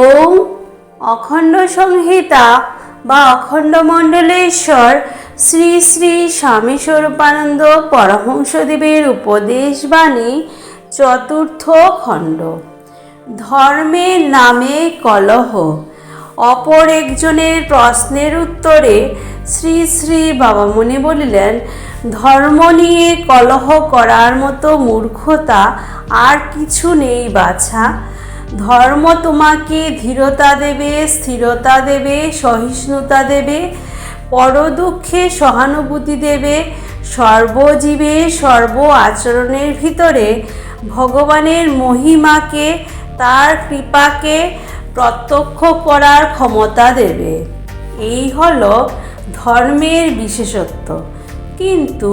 ওম অখণ্ড সংহিতা বা অখণ্ড মণ্ডলেশ্বর শ্রী শ্রী স্বামী স্বরূপানন্দ পরমহংসদেবের উপদেশ বাণী চতুর্থ খণ্ড। ধর্মের নামে কলহ। অপর একজনের প্রশ্নের উত্তরে শ্রী শ্রী বাবামণি বলিলেন ধর্ম নিয়ে কলহ করার মতো মূর্খতা আর কিছু নেই বাছা। ধর্ম তোমাকে ধীরতা দেবে, স্থিরতা দেবে, সহিষ্ণুতা দেবে, পরদুঃখে সহানুভূতি দেবে, সর্বজীবে সর্ব আচরণের ভিতরে ভগবানের মহিমাকে, তার কৃপাকে প্রত্যক্ষ করার ক্ষমতা দেবে। এই হলো ধর্মের বিশেষত্ব। কিন্তু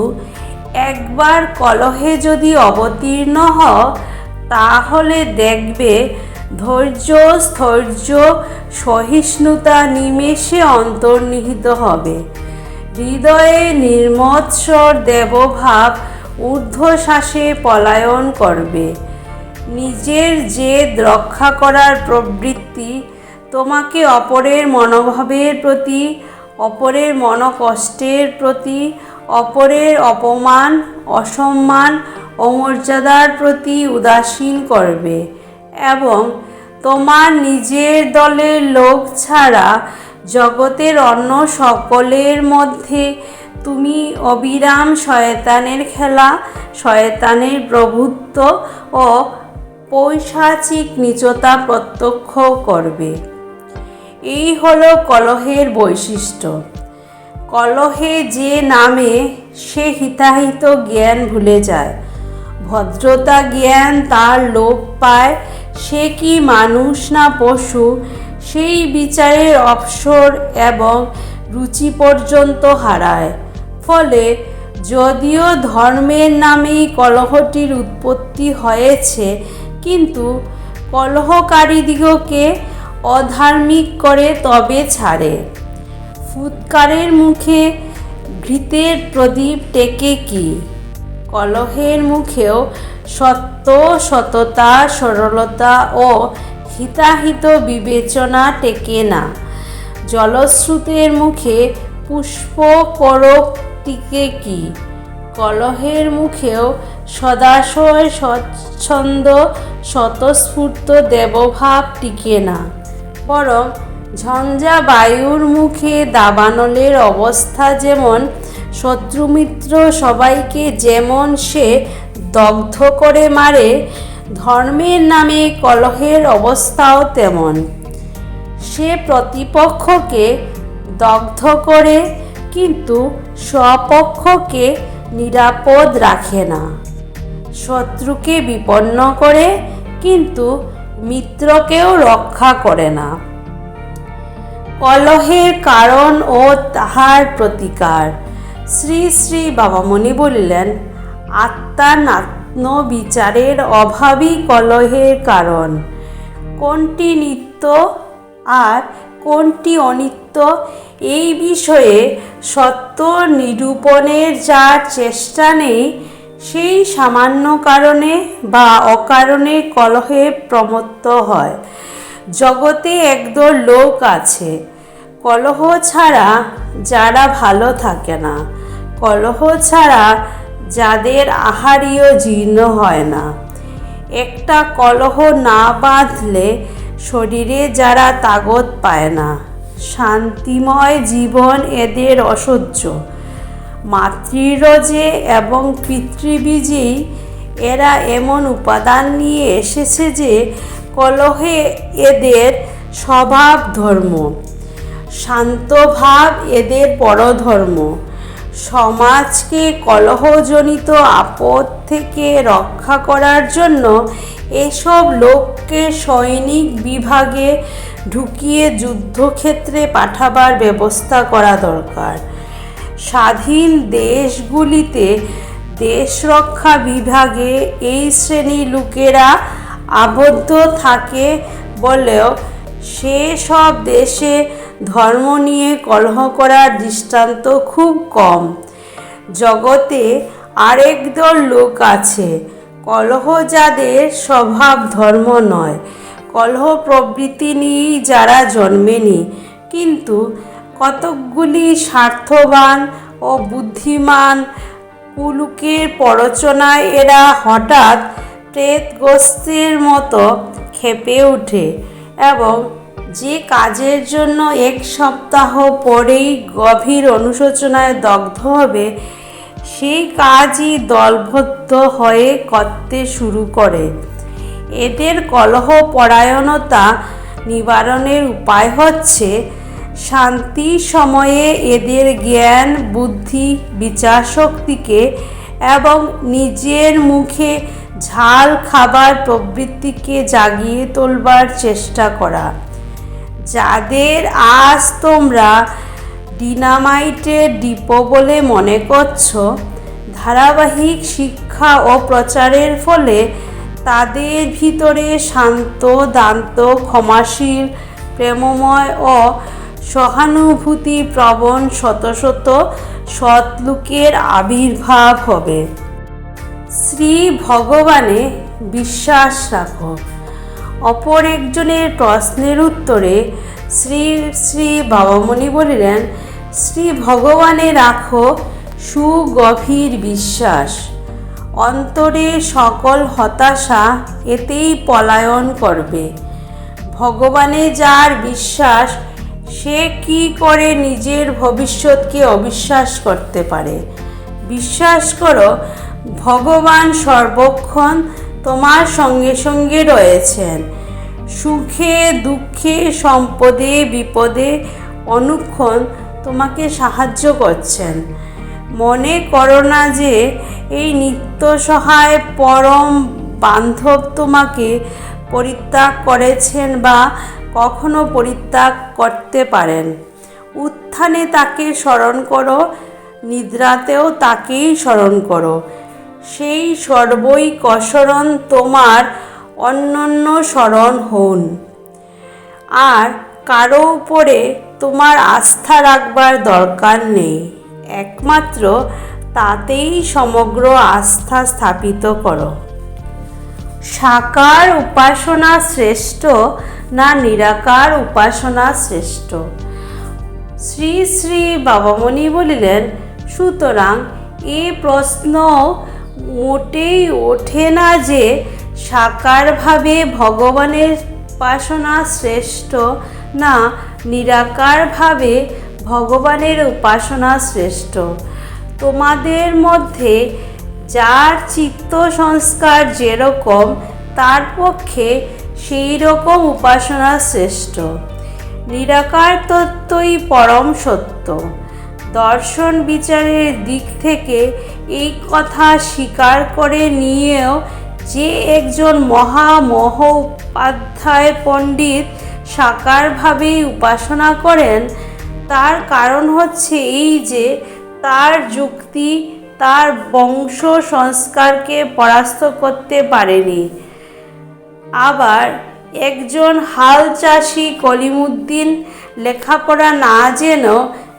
একবার কলহে যদি অবতীর্ণ হও, তাহলে দেখবে ধৈর্য, স্থৈর্য, সহিষ্ণুতা নিমেষে অন্তর্নিহিত হবে। হৃদয়ে নির্মৎসর দেবভাব ঊর্ধ্বশ্বাসে পলায়ন করবে। নিজের জেদ রক্ষা করার প্রবৃত্তি তোমাকে অপরের মনোভাবের প্রতি, অপরের মনকষ্টের প্রতি অপরের অপমান, অসম্মান অমর্যাদার প্রতি উদাসীন করবে এবং তোমার নিজের দলের লোক ছাড়া জগতের অন্য সকলের মধ্যে তুমি অবিরাম শয়তানের খেলা, শয়তানের প্রভুত্ব ও পৈশাচিক নিচতা প্রত্যক্ষ করবে। এই হলো কলহের বৈশিষ্ট্য। কলহে যে নামে সে হিতাহিত জ্ঞান ভুলে যায়। ভদ্রতা জ্ঞান তার লোপ পায়। সে কি মানুষ না পশু? সেই বিচারের অবসর এবং রুচি পর্যন্ত হারায়। ফলে যদিও ধর্মের নামেই কলহটির উৎপত্তি হয়েছে, কিন্তু কলহকারীদিগকে অধার্মিক করে তবে ছাড়ে। ফুৎকারের মুখে ঘৃতের প্রদীপ টেকে কি? কলহের মুখেও সত্য, সততা, সরলতা ও হিতাহিত বিবেচনা টেকে না। জলশ্রুতের মুখে পুষ্প করক টিকে কি? কলহের মুখেও সদাশয় স্বচ্ছন্দ, স্বতঃস্ফূর্ত দেবভাব টিকে না। বরং ঝঞ্ঝা বায়ুর মুখে দাবানলের অবস্থা যেমন, শত্রুমিত্র সবাইকে যেমন সে দগ্ধ করে মারে, ধর্মের নামে কলহের অবস্থাও তেমন। সে প্রতিপক্ষকে দগ্ধ করে, কিন্তু স্বপক্ষকে নিরাপদ রাখে না। শত্রুকে বিপন্ন করে, কিন্তু মিত্রকেও রক্ষা করে না। কলহের কারণ ও তাহার প্রতিকার। শ্রী শ্রী বাবামণি বলিলেন আত্মানাত্ম বিচারের অভাবই কলহের কারণ। কোনটি নিত্য আর কোনটি অনিত্য, এই বিষয়ে সত্য নিরূপণের যার চেষ্টা নেই, সেই সামান্য কারণে বা অকারণে কলহে প্রমত্ত হয়। জগতে একদল লোক আছে। কলহ ছাড়া যারা ভালো থাকে না। কলহ ছাড়া যাদের আহারীয় জীর্ণ হয় না। একটা কলহ না বাঁধলে শরীরে যারা তাগত পায় না। শান্তিময় জীবন এদের অসহ্য। মাতৃরজে এবং পিতৃবীজেই এরা এমন উপাদান নিয়ে এসেছে যে কলহে এদের স্বভাব ধর্ম শান্তভাব এদের পরধর্ম। সমাজকে কলহজনিত আপদ থেকে রক্ষা করার জন্য এসব লোককে সৈনিক বিভাগে ঢুকিয়ে যুদ্ধক্ষেত্রে পাঠাবার ব্যবস্থা করা দরকার। স্বাধীন দেশগুলিতে দেশ রক্ষা বিভাগে এই শ্রেণির লোকেরা আবদ্ধ থাকে বলেও সে সব দেশে ধর্ম নিয়ে কলহ করার দৃষ্টান্ত খুব কম। জগতে আরেক দল লোক আছে। কলহ যাদের স্বভাব ধর্ম নয়। কলহ প্রবৃত্তি নিয়েই যারা জন্মেনি কিন্তু কতকগুলি স্বার্থবান ও বুদ্ধিমান কুলুকের পরচনায় এরা হঠাৎ প্রেতগ্রস্তের মতো খেপে ওঠে এবং যে কাজের জন্য এক সপ্তাহ পরেই গভীর অনুশোচনায় দগ্ধ হবে, সেই কাজই দলবদ্ধ হয়ে করতে শুরু করে। এদের কলহ পরায়ণতা নিবারণের উপায় হচ্ছে শান্তি সময়ে এদের জ্ঞান, বুদ্ধি বিচার শক্তিকে এবং নিজের মুখে ঝাল খাবার প্রবৃত্তিকে জাগিয়ে তোলবার চেষ্টা করা। যাদের আজ তোমরা ডিনামাইটের ডিপো বলে মনে করছ, ধারাবাহিক শিক্ষা ও প্রচারের ফলে তাদের ভিতরে শান্ত, দান্ত, ক্ষমাশীল, প্রেমময় ও সহানুভূতি প্রবণ শত শত সৎলুকের আবির্ভাব হবে। শ্রী ভগবানে বিশ্বাস রাখো। অপর একজনের প্রশ্নের উত্তরে শ্রী শ্রী বাবামণি বলিলেন, শ্রী ভগবানে রাখো সুগভীর বিশ্বাস। অন্তরে সকল হতাশা এতেই পলায়ন করবে। ভগবানে যার বিশ্বাস, সে কি করে নিজের ভবিষ্যৎকে অবিশ্বাস করতে পারে? বিশ্বাস করো ভগবান সর্বক্ষণ তোমার সঙ্গে সঙ্গে রয়েছেন। সুখে, দুঃখে, সম্পদে, বিপদে অনুক্ষণ তোমাকে সাহায্য করছেন। মনে করো না যে এই নিত্য সহায় পরম বান্ধব তোমাকে পরিত্যাগ করেছেন বা কখনো পরিত্যাগ করতে পারেন। উত্থানে তাকে স্মরণ করো, নিদ্রাতেও তাকেই স্মরণ করো। সেই সর্বই কসরণ তোমার অন্যন্য স্মরণ হন আর কারও উপরে তোমার আস্থা রাখবার দরকার নেই। একমাত্র তাতেই সমগ্র আস্থা স্থাপিত করো। সাকার উপাসনা শ্রেষ্ঠ না নিরাকার উপাসনা শ্রেষ্ঠ? শ্রী শ্রী বাবামণি বলিলেন, সুতরাং এ প্রশ্ন মোটেই ওঠে না যে সাকারভাবে ভগবানের উপাসনা শ্রেষ্ঠ। না, নিরাকারভাবে ভগবানের উপাসনা শ্রেষ্ঠ। তোমাদের মধ্যে যার চিত্ত সংস্কার যেরকম, তার পক্ষে সেই রকম উপাসনা শ্রেষ্ঠ। নিরাকার তত্ত্বই পরম সত্য। দর্শন বিচারের দিক থেকে এই কথা স্বীকার করে নিয়েও যে একজন মহামহ উপাধ্যায় পণ্ডিত সাকারভাবেই উপাসনা করেন, তার কারণ হচ্ছে এই যে তার যুক্তি, তার বংশ সংস্কারকে পরাস্ত করতে পারেনি। আবার একজন হাল চাষি কলিমুদ্দিন লেখাপড়া না যেন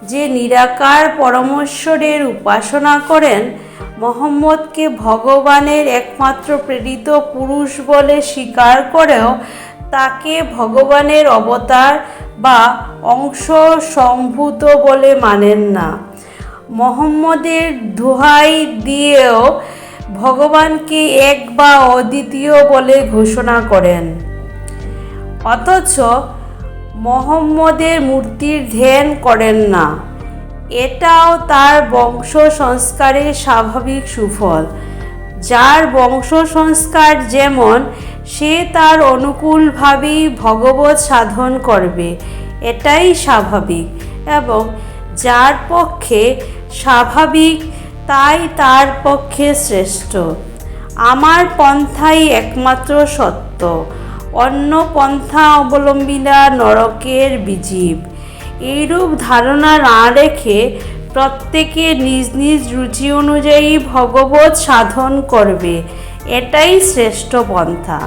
যে নিরাকার পরমেশ্বরের উপাসনা করেন, মোহাম্মদকে ভগবানের একমাত্র প্রেরিত পুরুষ বলে স্বীকার করেও তাকে ভগবানের অবতার বা অংশ সম্ভূত বলে মানেন না। মোহাম্মদের দোহাই দিয়েও ভগবানকে এক বা অদ্বিতীয় বলে ঘোষণা করেন। অথচ মোহাম্মদের মূর্তির ধ্যান করেন না। এটাও তার বংশ সংস্কারের স্বাভাবিক সুফল। যার বংশ সংস্কার যেমন, সে তার অনুকূলভাবেই ভগবত সাধন করবে। এটাই স্বাভাবিক এবং যার পক্ষে স্বাভাবিক, তাই তার পক্ষে শ্রেষ্ঠ। আমার পন্থাই একমাত্র সত্য। অন্য পন্থা অবলম্বীরা নরকের বিজীব। এইরূপ ধারণা না রেখে প্রত্যেকে নিজ নিজ রুচি অনুযায়ী ভগবত সাধন করবে, এটাই শ্রেষ্ঠ পন্থা।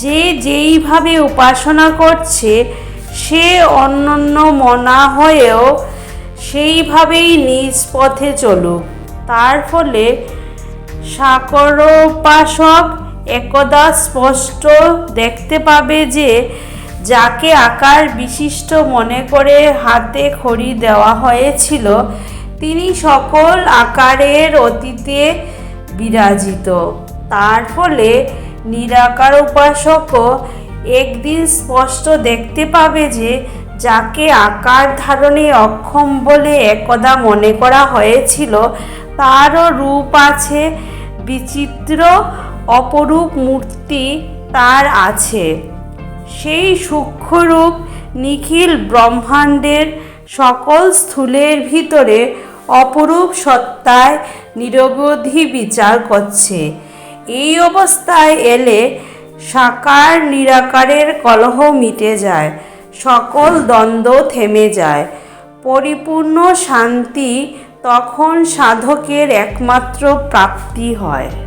যে যেইভাবে উপাসনা করছে, সে অন্যান্য মনা হয়েও সেইভাবেই নিজ পথে চলুক। তার ফলে সাকরোপাসক একদা স্পষ্ট দেখতে পাবে যে যাকে আকার বিশিষ্ট মনে করে হাতে খড়ি দেওয়া হয়েছিল, তিনি সকল আকারের অতীতে বিরাজিত। তার ফলে নিরাকার উপাসকও একদিন স্পষ্ট দেখতে পাবে যে যাকে আকার ধারণে অক্ষম বলে একদা মনে করা হয়েছিল, তারও রূপ আছে বিচিত্র অপরূপ মূর্তি তার আছে। সেই সূক্ষ্মরূপ নিখিল ব্রহ্মাণ্ডের সকল স্থূলের ভিতরে অপরূপ সত্তায় নিরবধি বিচার করছে। এই অবস্থায় এলে সাকার নিরাকারের কলহ মিটে যায়, সকল দ্বন্দ্ব থেমে যায়। পরিপূর্ণ শান্তি তখন সাধকের একমাত্র প্রাপ্তি হয়।